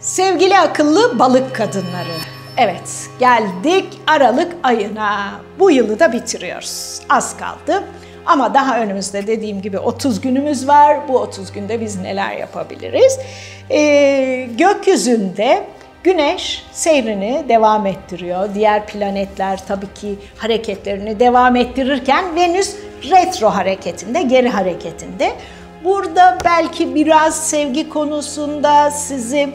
Sevgili akıllı balık kadınları. Evet, geldik Aralık ayına. Bu yılı da bitiriyoruz. Az kaldı. Ama daha önümüzde dediğim gibi 30 günümüz var. Bu 30 günde biz neler yapabiliriz? Ee, gökyüzünde Güneş seyrini devam ettiriyor. Diğer planetler tabii ki hareketlerini devam ettirirken Venüs retro hareketinde, geri hareketinde. Burada belki biraz sevgi konusunda sizi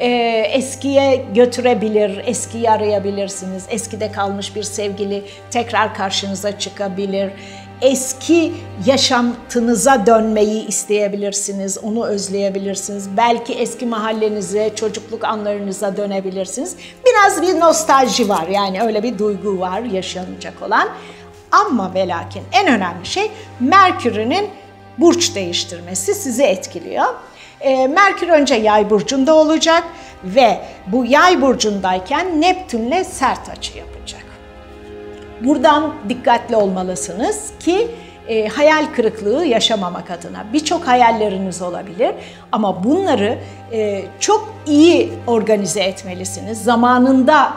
e, eskiye götürebilir, eskiyi arayabilirsiniz. Eskide kalmış bir sevgili tekrar karşınıza çıkabilir. Eski yaşantınıza dönmeyi isteyebilirsiniz, onu özleyebilirsiniz. Belki eski mahallenize, çocukluk anlarınıza dönebilirsiniz. Biraz bir nostalji var yani öyle bir duygu var yaşanacak olan. Ama ve en önemli şey Merkür'ünün burç değiştirmesi sizi etkiliyor. E, Merkür önce yay burcunda olacak ve bu yay burcundayken Neptünle sert açı yapacak. Buradan dikkatli olmalısınız ki e, hayal kırıklığı yaşamamak adına. Birçok hayalleriniz olabilir ama bunları e, çok iyi organize etmelisiniz. Zamanında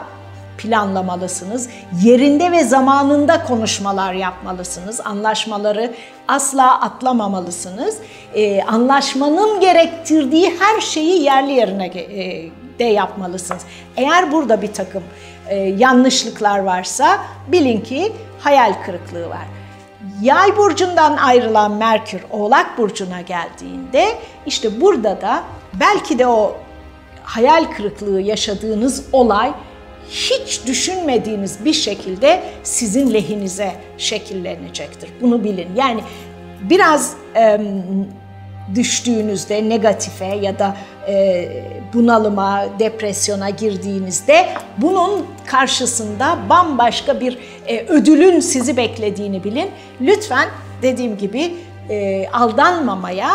planlamalısınız. Yerinde ve zamanında konuşmalar yapmalısınız. Anlaşmaları asla atlamamalısınız. Ee, anlaşmanın gerektirdiği her şeyi yerli yerine e, de yapmalısınız. Eğer burada bir takım e, yanlışlıklar varsa bilin ki hayal kırıklığı var. Yay burcundan ayrılan Merkür Oğlak burcuna geldiğinde işte burada da belki de o hayal kırıklığı yaşadığınız olay hiç düşünmediğiniz bir şekilde sizin lehinize şekillenecektir. Bunu bilin. Yani biraz e, düştüğünüzde negatife ya da e, bunalıma, depresyona girdiğinizde bunun karşısında bambaşka bir e, ödülün sizi beklediğini bilin. Lütfen dediğim gibi e, aldanmamaya,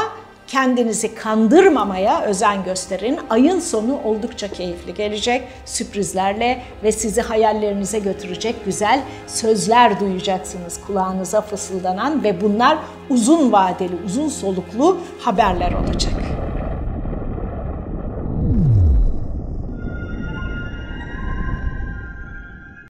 kendinizi kandırmamaya özen gösterin. Ayın sonu oldukça keyifli gelecek sürprizlerle ve sizi hayallerinize götürecek güzel sözler duyacaksınız kulağınıza fısıldanan ve bunlar uzun vadeli, uzun soluklu haberler olacak.